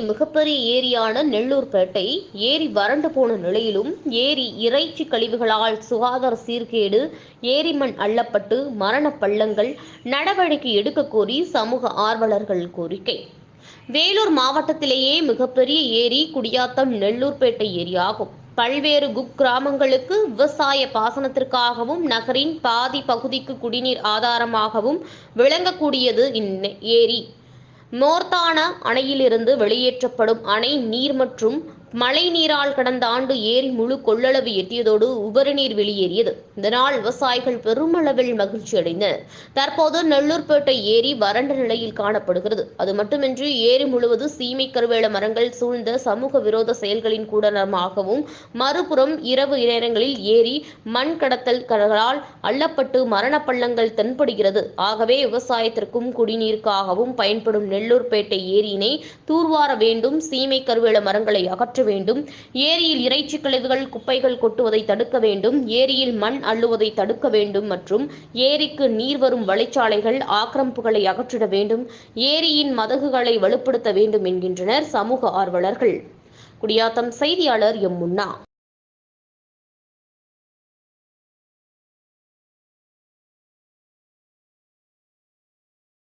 மிகப்பெரிய ஏரியான நெல்லூர்பேட்டை ஏரி வறண்டு போன நிலையிலும் ஏரி இறைச்சி கழிவுகளால் சுகாதார சீர்கேடு ஏரி மண் அள்ளப்பட்டு மரண பள்ளங்கள் நடவடிக்கை எடுக்க கோரி சமூக ஆர்வலர்கள் கோரிக்கை. வேலூர் மாவட்டத்திலேயே மிகப்பெரிய ஏரி குடியாத்தம் நெல்லூர்பேட்டை ஏரியாகும். பல்வேறு குக்கிராமங்களுக்கு விவசாய பாசனத்திற்காகவும் நகரின் பாதி பகுதிக்கு குடிநீர் ஆதாரமாகவும் விளங்கக்கூடியது ஏரி. நோர்த்தானா அணையிலிருந்து வெளியேற்றப்படும் அணை நீர் மற்றும் மழை நீரால் கடந்த ஆண்டு ஏரி முழு கொள்ளளவு எட்டியதோடு உபரிநீர் வெளியேறியது. இதனால் விவசாயிகள் பெருமளவில் மகிழ்ச்சி அடைந்தனர். தற்போது நெல்லூர்பேட்டை ஏரி வறண்ட நிலையில் காணப்படுகிறது. அது மட்டுமின்றி ஏரி முழுவதும் சீமை கருவேல மரங்கள் சூழ்ந்த சமூக விரோத செயல்களின் கூடமாகவும் மறுபுறம் இரவு நேரங்களில் ஏரி மண் கடத்தல்களால் அள்ளப்பட்டு மரண பள்ளங்கள் தென்படுகிறது. ஆகவே விவசாயத்திற்கும் குடிநீருக்காகவும் பயன்படும் நெல்லூர்பேட்டை ஏரியினை தூர்வார வேண்டும். சீமை கருவேல மரங்களை அகற்ற வேண்டும். ஏரியில் இறைச்சி கழிவுகள் குப்பைகள் கொட்டுவதை தடுக்க வேண்டும். ஏரியில் மண் அள்ளுவதை தடுக்க வேண்டும் மற்றும் ஏரிக்கு நீர் வரும் வழிச்சாலைகள் ஆக்கிரமிப்புகளை அகற்றிட வேண்டும். ஏரியின் மதகுகளை வலுப்படுத்த வேண்டும் என்கின்றனர் சமூக ஆர்வலர்கள். குடியாத்தம் செய்தியாளர் எம் முன்னா.